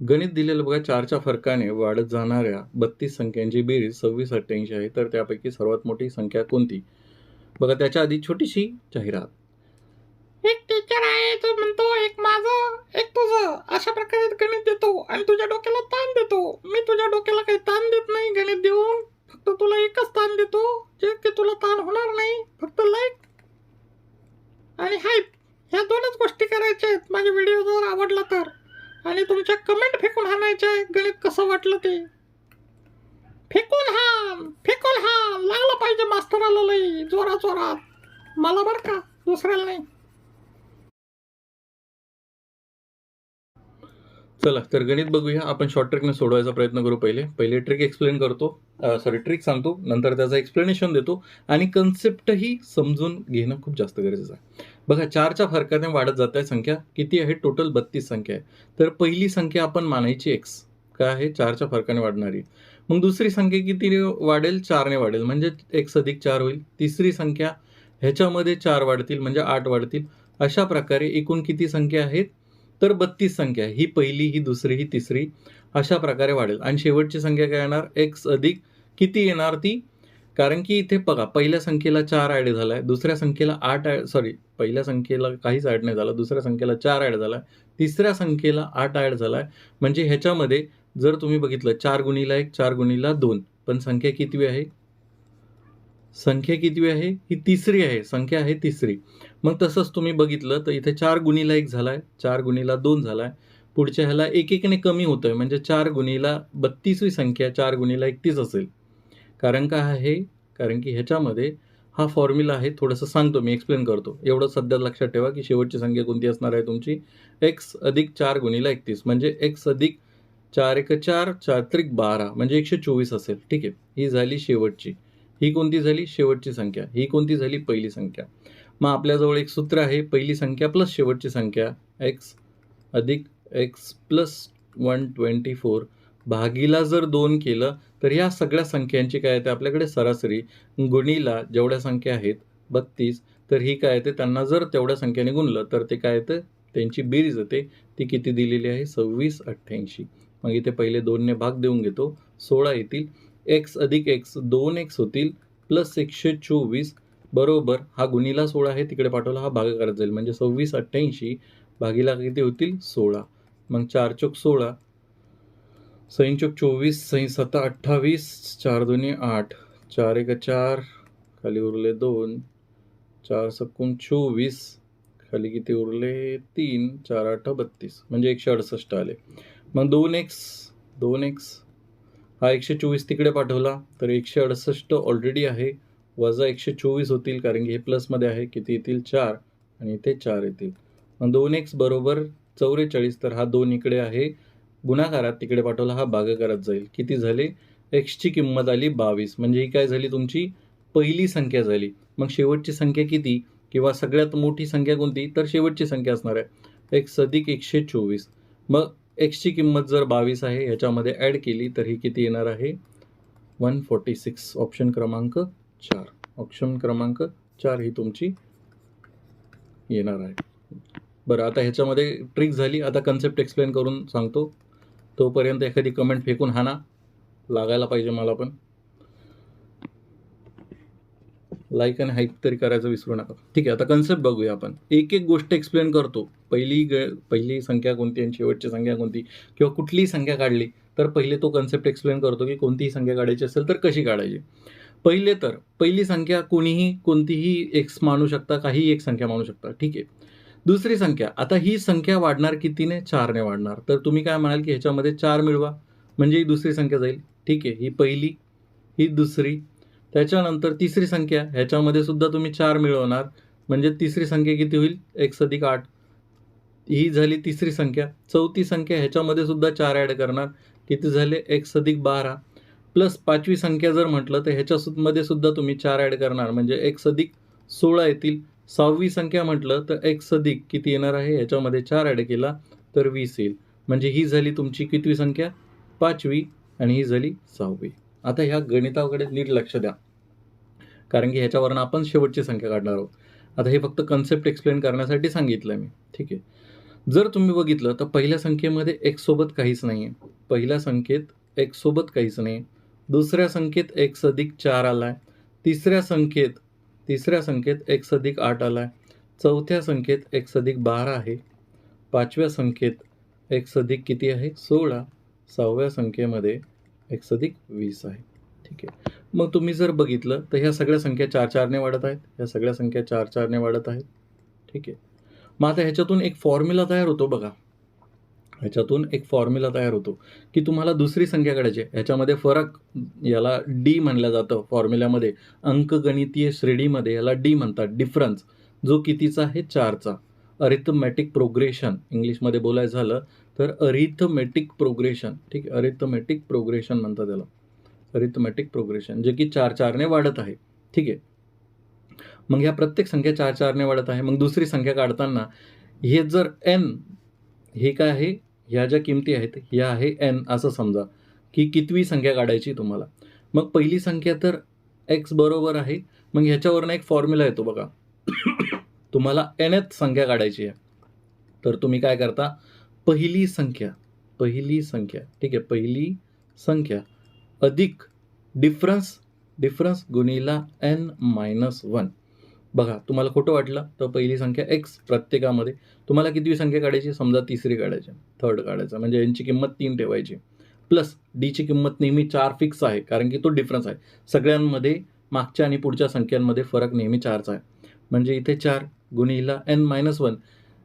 गणित दिलेलं बघा चारच्या फरकाने वाढत जाणाऱ्या बत्तीस संख्यांची बेरीज सव्वीस अठ्ठ्याऐंशी आहे. तर त्यापैकी सर्वात मोठी संख्या कोणती? बघा त्याच्या आधी छोटीशी जाहिरात. एक टीचर आहे तो म्हणतो एक माझं एक तुझं. अशा प्रकारे गणित देतो आणि तुझ्या डोक्याला ताण देतो. मी तुझ्या डोक्याला काही ताण देत नाही गणित देऊन. फक्त तुला एकच ताण देतो जे की तुला ताण होणार नाही. फक्त लाईक आणि हाईप ह्या दोनच गोष्टी करायच्या आहेत. माझ्या व्हिडिओ जर आवडला तर. आणि तुमच्या कमेंट फेकून हाणायच्या आहे गणित कसं वाटलं ते? फेकून हाण फेकून हाण. लागलं पाहिजे मास्तराला लई. जोरा जोरात. मला बरं का दुसऱ्याला नाही. चला तर गणित बघूया. आपण शॉर्ट ट्रिकने सोडवायचा प्रयत्न करू पहिले. पहिले ट्रिक एक्सप्लेन करतो. सॉरी ट्रिक सांगतो. नंतर त्याचं एक्सप्लेनेशन देतो. आणि कन्सेप्टही समजून घेणं खूप जास्त गरजेचं आहे. बघा चारच्या फरकाने वाढत जात आहे संख्या. किती आहे? टोटल बत्तीस संख्या आहे. तर पहिली संख्या आपण मानायची एक्स काय आहे? चारच्या फरकाने वाढणारी. मग दुसरी संख्या किती वाढेल? चारने वाढेल. म्हणजे एक्स अधिक चार होईल. तिसरी संख्या ह्याच्यामध्ये चार वाढतील. म्हणजे आठ वाढतील. अशा प्रकारे एकूण किती संख्या आहेत? तर बत्तीस संख्या ही पहिली ही दुसरी ही तिसरी अशा प्रकारे वाढेल. आणि शेवटची संख्या काय येणार? एक्स अधिक किती येणार ती? कारण की इथे बघा पहिल्या संख्येला चार ॲड झाला आहे दुसऱ्या संख्येला आठ ॲड सॉरी पहिल्या संख्येला काहीच ॲड नाही झाला. दुसऱ्या संख्येला चार ॲड झाला आहे तिसऱ्या संख्येला आठ ॲड झाला आहे म्हणजे ह्याच्यामध्ये जर तुम्ही बघितलं चार गुणीला एक चार गुणीला दोन. पण संख्या कितवी आहे? संख्या कितवी आहे? ही तिसरी आहे. संख्या आहे तिसरी. मग तसंच तुम्ही बघितलं तर इथे चार गुणीला एक झाला आहे चार गुणीला दोन झाला आहे पुढच्या ह्याला एक एकने कमी होतोय म्हणजे चार गुणीला बत्तीसवी संख्या चार गुणीला एकतीस असेल. कारण काय आहे कारण की ह्याच्यामध्ये हा फॉर्म्युला आहे थोडंसं सांगतो मी एक्सप्लेन करतो. एवढं सध्या लक्षात ठेवा की शेवटची संख्या कोणती असणार आहे तुमची? एक्स अधिक चार गुणीला एकतीस. म्हणजे एक्स अधिक चार एक चार चार त्रिक बारा म्हणजे एकशे चोवीस असेल. ठीक आहे. ही झाली शेवटची. ही कोणती झाली? शेवटची संख्या. ही कोणती झाली? पहिली संख्या. मग आपल्याजवळ एक सूत्र आहे पहिली संख्या प्लस शेवटची संख्या एक्स अधिक x plus one twenty four भागीला जर दोन केलं तर ह्या सगळ्या संख्यांची काय येते आपल्याकडे? सरासरी गुणीला जेवढ्या संख्या आहेत बत्तीस तर ही काय येते? त्यांना जर तेवढ्या संख्येने गुणलं तर ते काय येतं? त्यांची बेरीज येते ती किती दिलेली आहे? सव्वीस अठ्ठ्याऐंशी. मग इथे पहिले दोनने भाग देऊन घेतो. सोळा येतील. एक्स अधिक एक्स दोन एक्स होतील. प्लस एकशे चोवीस. बरोबर हा गुणिला सोळा आहे तिकडे पाठवला हा भाग करत जाईल. म्हणजे सव्वीस अठ्ठ्याऐंशी भागीला किती होतील? सोळा. मग चार चौक सोळा. सैन चौक चोवीस सैन सत्ता अठ्ठावीस चार दोन्ही आठ. चार एक चार खाली उरले दोन. चार सकून चोवीस खाली किती उरले? तीन. चार आठ बत्तीस. म्हणजे एकशे अडुसष्ट आले. मग दोन एक्स दोन एक्स. हा एकशे चोवीस तिकडे पाठवला तर एकशे अडुसष्ट ऑलरेडी आहे. वजा एकशे चोवीस होतील कारण की हे प्लसमध्ये आहे किती येतील? चार. आणि इथे चार येतील. मग दोन एक्स बरोबर चौवेचाळीस तर हा दोन इकडे आहे. गुणाकारात तिकडे पाठवला हा भागाकारात जाईल. किती झाले? एक्सची किंमत आली बावीस. म्हणजे ही काय झाली तुमची? पहिली संख्या झाली. मग शेवटची संख्या किती? किंवा सगळ्यात मोठी संख्या कोणती? तर शेवटची संख्या असणार आहे. एक्स अधिक एकशे चोवीस. मग एक्सची किंमत जर बावीस आहे ह्याच्यामध्ये ॲड केली तर ही किती येणार आहे? वन फोर्टी सिक्स ऑप्शन क्रमांक. चार. ऑप्शन क्रमांक चार ही तुमची येणार आहे. बरं आता ह्याच्यामध्ये ट्रिक झाली. आता कन्सेप्ट एक्सप्लेन करून सांगतो. तोपर्यंत एखादी कमेंट फेकून हाना. लागायला पाहिजे मला पण. लाईक आणि हाईक तरी करायचं विसरू नका. ठीक आहे आता कन्सेप्ट बघूया आपण. एक एक गोष्ट एक्सप्लेन करतो. पहिली ग पहिली संख्या कोणती आणि शेवटची संख्या कोणती? किंवा कुठलीही संख्या काढली तर पहिले तो कन्सेप्ट एक्सप्लेन करतो की कोणतीही संख्या काढायची असेल तर कशी काढायची? पहिले तर पहिली संख्या कोणीही कोणतीही एक्स मानू शकता काही एक संख्या मानू शकता. ठीक आहे. दुसरी संख्या आता ही संख्या वाढणार कितीने? चारने वाढणार. तर तुम्ही काय म्हणाल की ह्याच्यामध्ये चार मिळवा म्हणजे ही दुसरी संख्या जाईल. ठीक आहे ही पहिली ही दुसरी त्याच्यानंतर तिसरी संख्या ह्याच्यामध्ये सुद्धा तुम्ही चार मिळवणार म्हणजे तिसरी संख्या किती होईल? एक्स अधिक आठ. ही झाली तिसरी संख्या. चौथी संख्या ह्याच्यामध्ये सुद्धा चार ॲड करणार. किती झाले? एक्स अधिक बारा. प्लस पाचवी संख्या जर म्हटलं तर ह्याच्यामध्ये सुद्धा तुम्ही चार ॲड करणार. म्हणजे एक अधिक सोळा येतील. सहावी संख्या म्हटलं तर एक अधिक किती येणार आहे? ह्याच्यामध्ये चार ॲड केला तर वीस येईल. म्हणजे ही झाली तुमची कितवी संख्या? पाचवी आणि ही झाली सहावी. आता ह्या गणिताकडे नीट लक्ष द्या. कारण की ह्याच्यावरनं आपण शेवटची संख्या काढणार आहोत. आता हे फक्त कन्सेप्ट एक्सप्लेन करण्यासाठी सांगितलं आहे मी. ठीक आहे. जर तुम्ही बघितलं तर पहिल्या संख्येमध्ये एक सोबत काहीच नाही आहे पहिल्या संख्येत एक सोबत काहीच नाही दुसऱ्या संख्येत एक अधिक चार आला आहे तिसऱ्या संख्येत तिसऱ्या संख्येत एक अधिक आठ आला आहे चौथ्या संख्येत एक अधिक बारा आहे. पाचव्या संख्येत एक अधिक किती आहे? सोळा. सहाव्या संख्येमध्ये एक अधिक वीस आहे. ठीक आहे. मग तुम्ही जर बघितलं तर ह्या सगळ्या संख्या चार चारने वाढत आहेत. ह्या सगळ्या संख्या चार चारने वाढत आहेत. ठीक आहे. मग आता ह्याच्यातून एक फॉर्म्युला तयार होतो बघा. ह्याच्यातून एक फॉर्म्युला तयार होतो की तुम्हाला दुसरी संख्या काढायची आहे. ह्याच्यामध्ये फरक याला डी म्हणलं जातं फॉर्म्युल्यामध्ये अंकगणितीय श्रेणीमध्ये याला डी म्हणतात. डिफरन्स जो कितीचा आहे? चारचा. अरिथमॅटिक प्रोग्रेशन इंग्लिशमध्ये बोलायचं झालं तर अरिथमॅटिक प्रोग्रेशन ठीक आहे? अरिथमॅटिक प्रोग्रेशन म्हणतात त्याला अरिथमॅटिक प्रोग्रेशन जे की चार चारने वाढत आहे ठीक आहे? मग ह्या प्रत्येक संख्या चार चारने वाढत आहे. मग दुसरी संख्या काढताना हे जर एन हे काय आहे? ह्या ज्या किमती आहेत ह्या आहे एन असं समजा. की कितवी संख्या काढायची तुम्हाला? मग पहिली संख्या तर एक्स बरोबर आहे. मग ह्याच्यावरनं एक फॉर्म्युला येतो बघा. तुम्हाला एनथ संख्या काढायची आहे. तर तुम्ही काय करता? पहिली संख्या पहिली संख्या ठीक आहे पहिली संख्या अधिक डिफरन्स डिफरन्स गुणिला एन मायनस वन बघा तुम्हाला खोटं वाटलं तर पहिली संख्या एक्स प्रत्येकामध्ये. तुम्हाला कितवी संख्या काढायची? समजा तिसरी काढायची थर्ड काढायचं. म्हणजे यांची किंमत तीन ठेवायची. प्लस डीची किंमत नेहमी चार फिक्स आहे कारण की तो डिफरन्स आहे. सगळ्यांमध्ये मागच्या आणि पुढच्या संख्यांमध्ये फरक नेहमी चारचा आहे. म्हणजे इथे चार गुणिला एन मायनस वन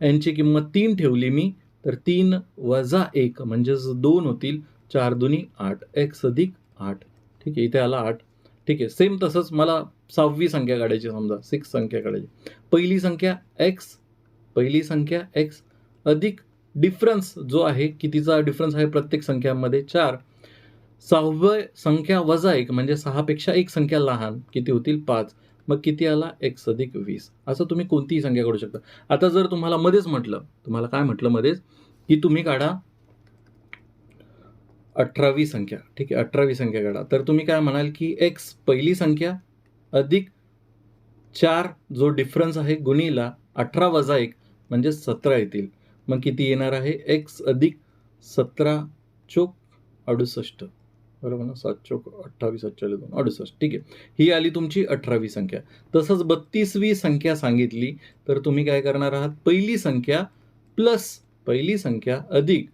एनची किंमत तीन ठेवली मी तर तीन वजा एक म्हणजेच दोन होतील चार दुनी आठ. एक्स अधिक आठ. ठीक आहे इथे आला आठ. ठीक आहे सेम तसंच मला सहावी संख्या काढायची समजा सिक्स संख्या काढायची. पहिली संख्या एक्स पहिली संख्या एक्स अधिक डिफरन्स जो आहे कितीचा डिफरन्स आहे प्रत्येक संख्यामध्ये? चार. सहावं संख्या वजा एक म्हणजे सहापेक्षा एक संख्या लहान किती होतील? पाच. मग किती आला? एक्स अधिक वीस. असं तुम्ही कोणतीही संख्या काढू शकता. आता जर तुम्हाला मध्येच म्हटलं तुम्हाला काय म्हटलं मध्येच? की तुम्ही काढा अठरावी संख्या. ठीक आहे अठरावी संख्या काढा. तर तुम्ही काय म्हणाल की एक्स पहिली संख्या अधिक चार जो डिफरन्स आहे गुणीला अठरा वजा एक म्हणजे सतरा येतील. मग किती येणार आहे? एक्स अधिक सतरा चोक अडुसष्ट. बरोबर ना? सात चोक अठ्ठावीस अठ्ठावीस दोन अडुसष्ट. ठीक आहे. ही आली तुमची अठरावी संख्या. तसंच बत्तीसवी संख्या सांगितली तर तुम्ही काय करणार आहात? पहिली संख्या प्लस पहिली संख्या अधिक.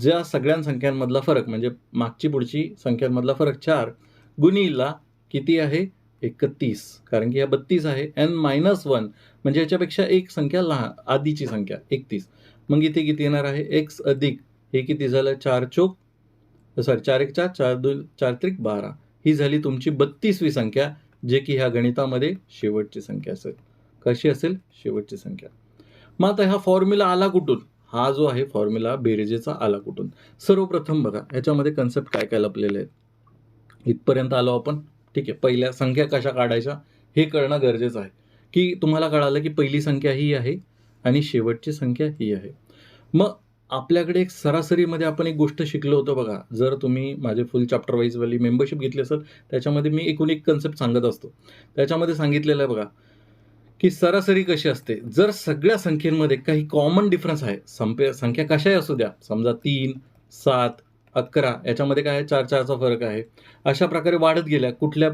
ज्या सगळ्या संख्यांमधला फरक म्हणजे मागची पुढची संख्यांमधला फरक चार गुणीला किती आहे? एकतीस. कारण की या बत्तीस आहे. एन मायनस वन म्हणजे याच्यापेक्षा एक संख्या लहान आधीची संख्या एकतीस. मग इथे किती येणार आहे? एक्स अधिक हे किती झालं? चार चोक सॉरी चार एक चार चार दोन चार त्रिक बारा. ही झाली तुमची बत्तीसवी संख्या जे की ह्या गणितामध्ये शेवटची संख्या असेल. कशी असेल? शेवटची संख्या. मग आता हा फॉर्म्युला आला कुठून? हा जो आहे फॉर्म्युला बेरजेचा आला कुठून? सर्वप्रथम बघा ह्याच्यामध्ये कन्सेप्ट काय काय लपलेले आहेत? इथपर्यंत आलो आपण. ठीक आहे पहिल्या संख्या कशा काढायच्या हे कळणं गरजेचं आहे. की तुम्हाला कळालं की पहिली संख्या ही आहे आणि शेवटची संख्या ही आहे. मग आपल्याकडे एक सरासरीमध्ये आपण एक गोष्ट शिकलो होतो बघा. जर तुम्ही माझे फुल चॅप्टर वाईजवाली मेंबरशिप घेतली असेल त्याच्यामध्ये मी एकूण एक कन्सेप्ट सांगत असतो. त्याच्यामध्ये सांगितलेलं आहे बघा की सरासरी कशी असते? जर सगळ्या संख्येमध्ये काही कॉमन डिफरन्स आहे संपे संख्या कशाही असू द्या समजा तीन सात अकरा याच्यामध्ये काय आहे? चार चारचा फरक आहे. अशा प्रकारे वाढत गेल्या. कुठल्या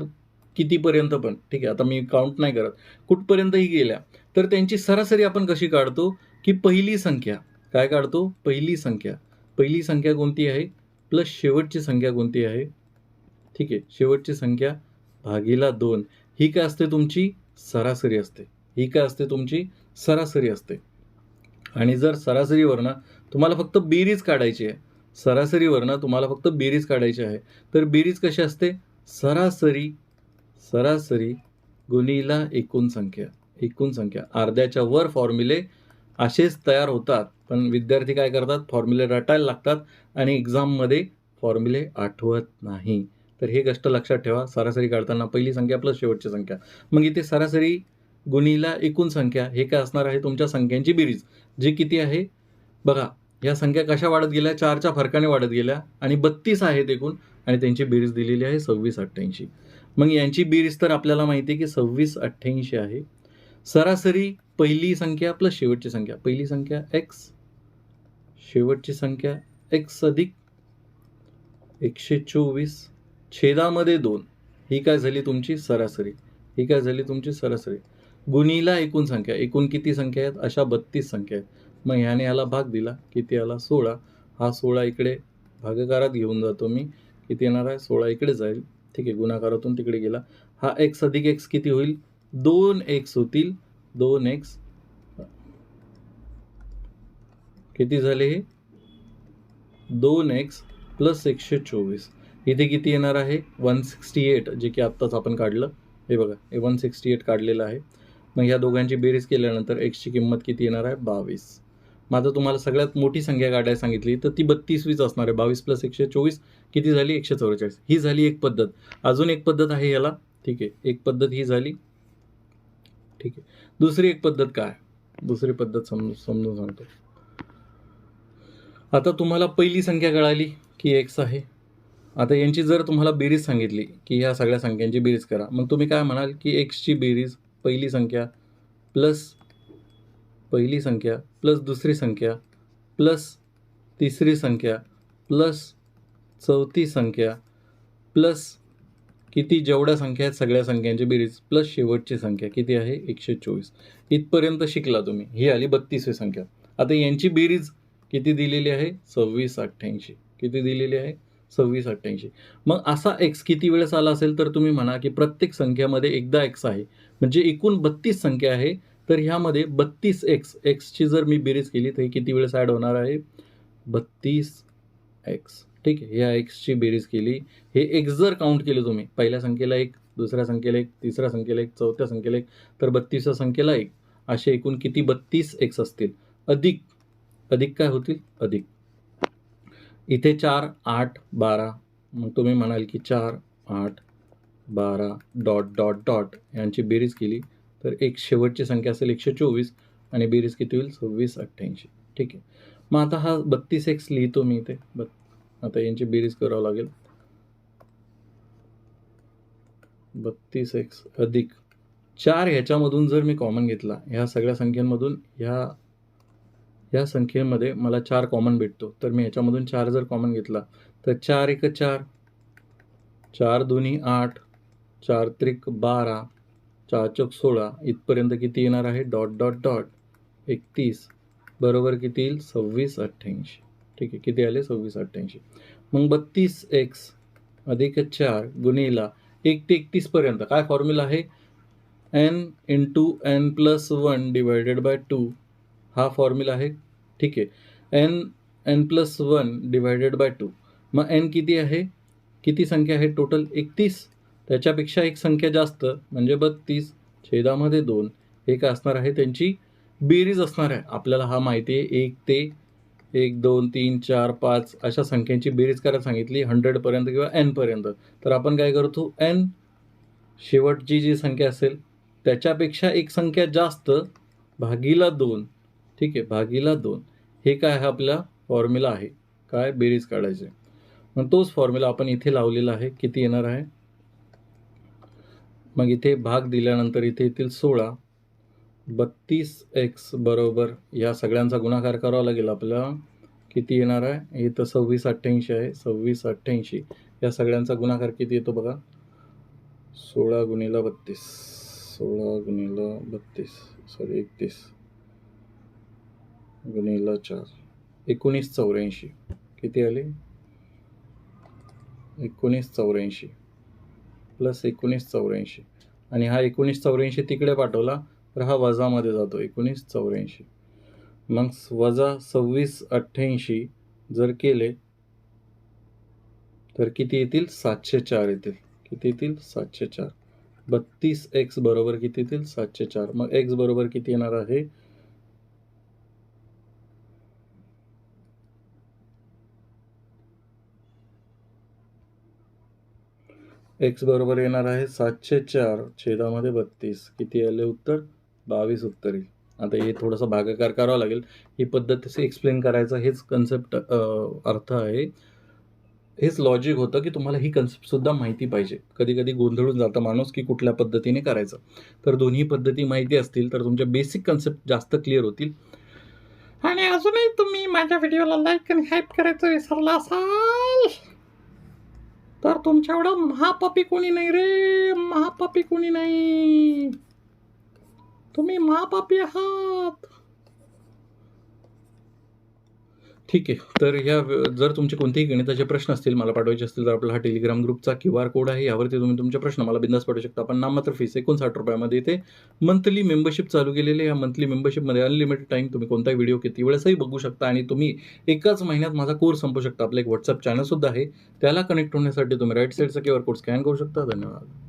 कितीपर्यंत पण. ठीक आहे. आता मी काउंट नाही करत. कुठपर्यंतही गेल्या. तर त्यांची सरासरी आपण कशी काढतो? की पहिली संख्या. काय काढतो? पहिली संख्या. पहिली संख्या कोणती आहे? प्लस शेवटची संख्या कोणती आहे? ठीक आहे. शेवटची संख्या भागीला दोन. ही काय असते? तुमची सरासरी असते. ही काय असते? तुमची सरासरी असते. आणि जर सरासरीवरनं तुम्हाला फक्त बेरीज काढायची आहे सरासरीवरनं तुम्हाला फक्त बेरीज काढायची आहे. तर बेरीज कशी असते? सरासरी सरासरी गुणीला एकूण संख्या. एकूण संख्या. अर्ध्याच्या वर फॉर्म्युले असेच तयार होतात. पण विद्यार्थी काय करतात? फॉर्म्युले रटायला लागतात आणि एक्झाममध्ये फॉर्म्युले आठवत नाही. तर हे गोष्ट लक्षात ठेवा. सरासरी काढताना पहिली संख्या प्लस शेवटची संख्या. मग इथे सरासरी गुणीला एकूण संख्या हे काय असणार आहे? तुमच्या संख्यांची बेरीज. जी किती आहे? बघा या संख्या कशा वाढत गेल्या? चारच्या फरकाने वाढत गेल्या आणि बत्तीस आहेत एकूण आणि त्यांची बेरीज दिलेली आहे सव्वीस अठ्ठ्याऐंशी. मग यांची बेरीज तर आपल्याला माहिती आहे की सव्वीस अठ्ठ्याऐंशी आहे. सरासरी पहिली संख्या प्लस शेवटची संख्या. पहिली संख्या एक्स शेवटची संख्या एक्स अधिक एकशे चोवीस छेदामध्ये दोन. ही काय झाली तुमची? सरासरी. ही काय झाली तुमची? सरासरी. गुणीला एकूण संख्या. एकूण किती संख्या आहेत? अशा बत्तीस संख्या आहेत. मग ह्याने याला भाग दिला. किती आला? सोळा. हा सोळा इकडे भागाकारात घेऊन जातो मी. किती येणार आहे? सोळा इकडे जाईल. ठीक आहे गुणाकारातून तिकडे गेला. हा एक्स अधिक एक्स किती होईल? दोन एक्स होतील. दोन एक्स किती झाले हे? दोन एक्स प्लस एकशे चोवीस. इथे किती येणार आहे? वन सिक्स्टी एट जे की आत्ताच आपण काढलं. हे बघा हे वन सिक्स्टी एट काढलेलं आहे. मग ह्या दोघांची बेरीज केल्यानंतर एक्सची किंमत किती येणार आहे? बावीस. माझं तुम्हाला सगळ्यात मोठी संख्या काढायला सांगितली तर ती बत्तीसवीच असणार आहे. बावीस प्लस एकशे चोवीस किती झाली? एकशे चौवेचाळीस. ही झाली एक पद्धत. अजून एक पद्धत आहे याला. ठीक आहे. एक पद्धत ही झाली. ठीक आहे. दुसरी एक पद्धत काय? दुसरी पद्धत समजून समजून सांगतो. आता तुम्हाला पहिली संख्या कळाली की एक्स आहे. आता यांची जर तुम्हाला बेरीज सांगितली की ह्या सगळ्या संख्यांची बेरीज करा. मग तुम्ही काय म्हणाल की एक्सची बेरीज पहिली संख्या प्लस पहिली संख्या प्लस दुसरी संख्या प्लस तिसरी संख्या प्लस चौथी संख्या प्लस किती जेवढ्या संख्या आहेत सगळ्या संख्यांची बेरीज प्लस शेवटची संख्या किती आहे? एकशे चोवीस. इथपर्यंत शिकला तुम्ही. ही आली बत्तीसवी संख्या. आता यांची बेरीज किती दिलेली आहे? सव्वीस अठ्ठ्याऐंशी. किती दिलेली आहे? सव्वीस अठ्ठ्याऐंशी. मग असा एक्स किती वेळेस आला असेल तर तुम्ही म्हणा की प्रत्येक संख्यामध्ये एकदा एक्स आहे. म्हणजे एकूण बत्तीस संख्या आहे. तर ह्यामध्ये बत्तीस एक्स एक्सची जर मी बेरीज केली तर हे किती वेळेस ॲड होणार आहे? बत्तीस एक्स ठीक आहे ह्या एक्सची बेरीज केली. हे एक्स जर काउंट केले तुम्ही पहिल्या संख्येला एक दुसऱ्या संख्येला एक तिसऱ्या संख्येला एक चौथ्या संख्येला एक तर बत्तीसच्या संख्येला एक. असे एकूण किती बत्तीस एक्स असतील? अधिक. अधिक काय होतील? अधिक. इथे चार आठ बारा. मग तुम्ही म्हणाल की चार आठ बारा डॉट डॉट डॉट यांची बेरीज केली. तर एक शेवटची संख्या असेल एकशे चोवीस आणि बेरीज किती होईल? सव्वीस अठ्ठ्याऐंशी. ठीक आहे. मग आता हा बत्तीस एक्स लिहितो मी इथे. बत आता यांची बेरीज करावं लागेल. बत्तीस एक्स अधिक चार ह्याच्यामधून जर मी कॉमन घेतला ह्या सगळ्या संख्यांमधून ह्या ह्या संख्येमध्ये मला चार कॉमन भेटतो. तर मी ह्याच्यामधून चार जर कॉमन घेतला तर चार एक चार चार दोन्ही आठ चार त्रिक बारा चार चौक सोळा इथपर्यंत किती येणार आहे? Dot dot dot. एकतीस. बरोबर किती येईल? सव्वीस अठ्ठ्याऐंशी. ठीक आहे. किती आले? सव्वीस अठ्ठ्याऐंशी. मग बत्तीस एक्स अधिक चार गुन्हेला एक ते एकतीसपर्यंत काय फॉर्म्युला आहे? N into n plus one divided by two हा फॉर्म्युला आहे. ठीक आहे. N n plus one divided by two मग एन किती आहे? किती संख्या आहे? टोटल एकतीस. त्याच्यापेक्षा एक संख्या जास्त म्हणजे बत्तीस छेदामध्ये दोन हे काय असणार आहे त्यांची बेरीज असणार आहे. आपल्याला हा माहिती आहे एक ते एक दोन तीन चार पाच अशा संख्यांची बेरीज करायला सांगितली हंड्रेडपर्यंत किंवा एनपर्यंत तर आपण काय करतो एन शेवटची जी संख्या असेल त्याच्यापेक्षा एक संख्या जास्त भागीला दोन ठीक आहे भागीला दोन. हे काय आहे आपला फॉर्म्युला आहे. काय? बेरीज काढायचे. मग तोच फॉर्म्युला आपण इथे लावलेला आहे. किती येणार आहे? मग इथे भाग दिल्यानंतर इथे येथील सोळा. बत्तीस एक्स बरोबर या सगळ्यांचा गुणाकार करावा लागेल आपल्याला. किती येणार आहे? इथं सव्वीस अठ्ठ्याऐंशी आहे. सव्वीस अठ्ठ्याऐंशी. या सगळ्यांचा गुणाकार किती येतो बघा? सोळा गुणिला बत्तीस. सोळा गुणिला बत्तीस. सॉरी एकतीस. गुणिला चार. एकोणीस चौऱ्याऐंशी. किती आले? एकोणीस चौऱ्याऐंशी. प्लस एकोणीस चौऱ्याऐंशी. आणि हा एकोणीस चौऱ्याऐंशी तिकडे पाठवला तर हा वजामध्ये जातो एकोणीस चौऱ्याऐंशी. मग वजा सव्वीस अठ्ठ्याऐंशी जर केले तर किती येतील? सातशे चार येतील. किती येतील? सातशे चार. बत्तीस एक्स बरोबर किती येतील? सातशे चार. मग एक्स बरोबर किती येणार आहे? एक्स बरोबर येणार आहे सातशे चार छेदामध्ये बत्तीस. किती आले उत्तर? बावीस उत्तर. येईल आता हे थोडंसं भागाकार करावा लागेल. ही पद्धत तशी एक्सप्लेन करायचं हेच कन्सेप्ट अर्थ आहे. हेच लॉजिक होतं की तुम्हाला ही कन्सेप्टसुद्धा माहिती पाहिजे. कधी कधी गोंधळून जातं माणूस की कुठल्या पद्धतीने करायचं. तर दोन्ही पद्धती माहिती असतील तर तुमच्या बेसिक कन्सेप्ट जास्त क्लिअर होतील. आणि अजूनही तुम्ही माझ्या व्हिडिओला लाईक आणि हाईप करायचं विसरला असाल? तर तुमच्या एवढं महापापी कोणी नाही रे महापापी कोणी नाही. तुम्ही महापापी आहात. ठीक आहे. तर ह्या जर तुमचे कोणतेही गणिताचे प्रश्न असतील मला पाठवायचे असतील तर आपला हा टेलिग्राम ग्रुपचा क्यू आर कोड आहे. यावरती तुम्ही तुमचे प्रश्न मला बिंदास पाठवू शकता. पण नाममात्र फीस एकोणसाठ रुपयामध्ये इथे मंथली मेंबरशिप चालू केलेली आहे. या मंथली मेंबरशिपमध्ये अनलिमिटेड टाईम तुम्ही कोणताही व्हिडिओ किती वेळेसही बघू शकता आणि तुम्ही एकाच महिन्यात माझा कोर्स संपू शकता. आपलं एक व्हॉट्सअप चॅनलसुद्धा आहे. त्याला कनेक्ट होण्यासाठी तुम्ही राईट साईडचा क्यू आर कोड स्कॅन करू शकता. धन्यवाद.